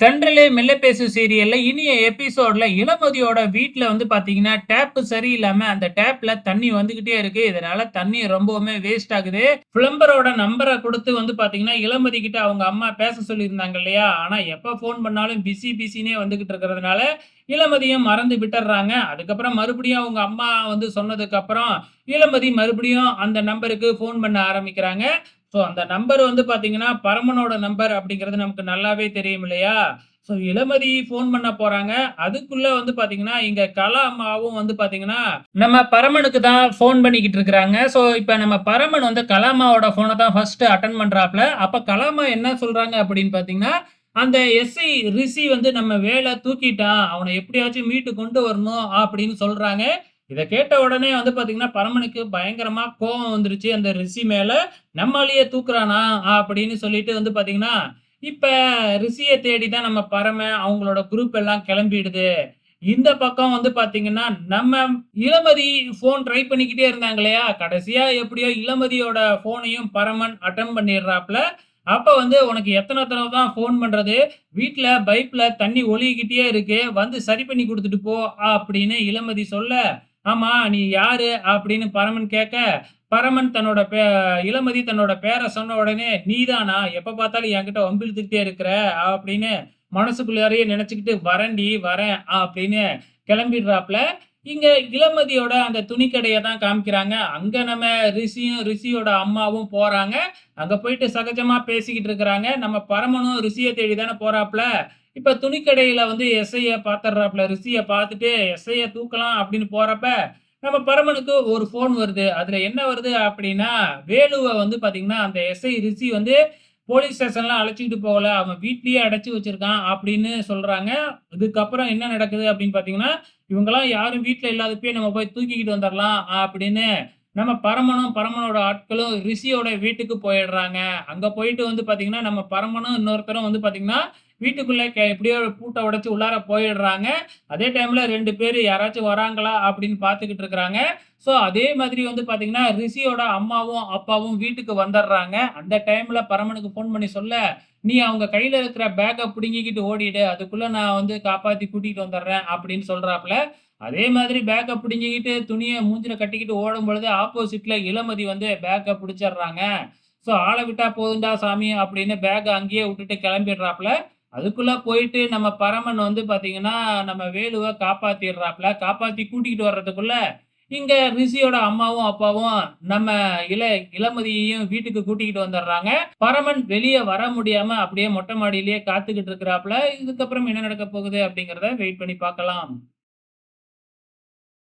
தென்றலே மெல்ல பேசு சீரியல்ல இனிய எபிசோட்ல இளமதியோட வீட்டில் வந்து பாத்தீங்கன்னா டேப் சரியில்லாம அந்த டேப்ல தண்ணி வந்துகிட்டே இருக்கு. இதனால தண்ணி ரொம்பவுமே வேஸ்ட் ஆகுது. பிளம்பரோட நம்பரை கொடுத்து வந்து பாத்தீங்கன்னா இளமதி கிட்ட அவங்க அம்மா பேச சொல்லியிருந்தாங்க இல்லையா? ஆனா எப்ப ஃபோன் பண்ணாலும் பிஸி பிஸினே வந்துகிட்டு இருக்கிறதுனால இளமதியும் மறந்து விட்டுறாங்க. அதுக்கப்புறம் மறுபடியும் அவங்க அம்மா வந்து சொன்னதுக்கு அப்புறம் இளமதி மறுபடியும் அந்த நம்பருக்கு ஃபோன் பண்ண ஆரம்பிக்கிறாங்க. ஸோ அந்த நம்பர் வந்து பார்த்தீங்கன்னா பரமனோட நம்பர் அப்படிங்கிறது நமக்கு நல்லாவே தெரியும் இல்லையா? ஸோ இளமதி ஃபோன் பண்ண போறாங்க. அதுக்குள்ள வந்து பாத்தீங்கன்னா இங்க கலா அம்மாவும் வந்து பாத்தீங்கன்னா நம்ம பரமனுக்கு தான் ஃபோன் பண்ணிக்கிட்டு இருக்கிறாங்க. ஸோ இப்போ நம்ம பரமன் வந்து கலாமாவோட ஃபோனை தான் ஃபர்ஸ்ட் அட்டன் பண்றாப்ல அப்ப கலாமா என்ன சொல்றாங்க அப்படின்னு பாத்தீங்கன்னா அந்த எஸ்ஐ ரிஷி வந்து நம்ம வேலை தூக்கிட்டான். அவனை எப்படியாச்சும் மீட்டு கொண்டு வரணும் அப்படின்னு சொல்றாங்க. இதை கேட்ட உடனே வந்து பார்த்தீங்கன்னா பரமனுக்கு பயங்கரமாக கோபம் வந்துருச்சு. அந்த ரிஷி மேலே நம்மளையே தூக்குறானா? அப்படின்னு சொல்லிட்டு வந்து பார்த்தீங்கன்னா இப்போ ரிஷியை தேடி தான் நம்ம பரம அவங்களோட குரூப் எல்லாம் கிளம்பிடுது. இந்த பக்கம் வந்து பார்த்தீங்கன்னா நம்ம இளமதி ஃபோன் ட்ரை பண்ணிக்கிட்டே இருந்தாங்க இல்லையா கடைசியாக எப்படியோ இளமதியோட ஃபோனையும் பரமன் அட்டன் பண்ணிடுறாப்ல அப்போ வந்து உனக்கு எத்தனை தடவை தான் ஃபோன் பண்ணுறது வீட்டில் பைப்பில் தண்ணி ஒழுகிக்கிட்டே இருக்கு. வந்து சரி பண்ணி கொடுத்துட்டு போ அப்படின்னு இளமதி சொல்ல ஆமா நீ யாரு அப்படின்னு பரமன் கேட்க பரமன் தன்னோட பே இளமதி தன்னோட பேரை சொன்ன உடனே நீதானா? எப்ப பார்த்தாலும் என்கிட்ட வம்பிழுத்துக்கிட்டே இருக்கிற? அப்படின்னு மனசுக்குள்ளாரையே நினைச்சுக்கிட்டு வரண்டி வரேன் அப்படின்னு கிளம்பிடுறாப்ல. இங்க இளமதியோட அந்த துணிக்கடையை தான் காமிக்கிறாங்க. அங்க நம்ம ரிஷியும் ரிஷியோட அம்மாவும் போறாங்க. அங்க போயிட்டு சகஜமா பேசிக்கிட்டு இருக்கிறாங்க. நம்ம பரமனும் ரிஷியை தேடி தானே போறாப்ல. இப்ப துணிக்கடையில வந்து எஸ்ஐய பாத்துறாப்ல ரிஷியை பார்த்துட்டு எஸ்ஐய தூக்கலாம் அப்படின்னு போறப்ப நம்ம பரமனுக்கு ஒரு ஃபோன் வருது. அதுல என்ன வருது அப்படின்னா வேலுவை வந்து பாத்தீங்கன்னா அந்த எஸ்ஐ ரிஷி வந்து போலீஸ் ஸ்டேஷன்லாம் அழைச்சிக்கிட்டு போகல. அவன் வீட்லேயே அடைச்சி வச்சிருக்கான் அப்படின்னு சொல்றாங்க. இதுக்கப்புறம் என்ன நடக்குது அப்படின்னு பாத்தீங்கன்னா இவங்கெல்லாம் யாரும் வீட்டுல இல்லாதப்பே நம்ம போய் தூக்கிக்கிட்டு வந்துடலாம் அப்படின்னு நம்ம பரமனும் பரமனோட ஆட்களும் ரிஷியோட வீட்டுக்கு போயிடுறாங்க. அங்க போயிட்டு வந்து பாத்தீங்கன்னா நம்ம பரமனும் இன்னொருத்தரும் வந்து பாத்தீங்கன்னா வீட்டுக்குள்ளே கே- எப்படியோ பூட்டை உடைச்சி உள்ளார போயிடுறாங்க. அதே டைமில் ரெண்டு பேர் யாராச்சும் வராங்களா அப்படின்னு பார்த்துக்கிட்டு இருக்கிறாங்க. ஸோ அதே மாதிரி வந்து பார்த்தீங்கன்னா ரிஷியோட அம்மாவும் அப்பாவும் வீட்டுக்கு வந்துடுறாங்க. அந்த டைமில் பரமனுக்கு ஃபோன் பண்ணி சொல்ல நீ அவங்க கையில் இருக்கிற பேக்கை பிடுங்கிக்கிட்டு ஓடிடு. அதுக்குள்ளே நான் வந்து காப்பாற்றி கூட்டிகிட்டு வந்துடுறேன் அப்படின்னு சொல்கிறாப்புல அதே மாதிரி பேக்கை பிடுங்கிக்கிட்டு துணியை மூஞ்சில் கட்டிக்கிட்டு ஓடும் பொழுது ஆப்போசிட்டில் இளமதி வந்து பேக்கை பிடிச்சிடுறாங்க. ஸோ ஆளை விட்டா போதுண்டா சாமி அப்படின்னு பேக்கை அங்கேயே விட்டுட்டு கிளம்பிடுறாப்புல. அதுக்குள்ள போயிட்டு நம்ம பரமன் வந்து பாத்தீங்கன்னா நம்ம வேலுவை காப்பாத்திடுறாப்ல காப்பாத்தி கூட்டிகிட்டு வர்றதுக்குள்ள இங்க ரிஷியோட அம்மாவும் அப்பாவும் நம்ம இள இளமதியையும் வீட்டுக்கு கூட்டிக்கிட்டு வந்துடுறாங்க. பரமன் வெளியே வர முடியாம அப்படியே மொட்டை மாடியிலேயே காத்துக்கிட்டு இருக்கிறாப்புல. இதுக்கப்புறம் என்ன நடக்க போகுது அப்படிங்கிறத வெயிட் பண்ணி பார்க்கலாம்.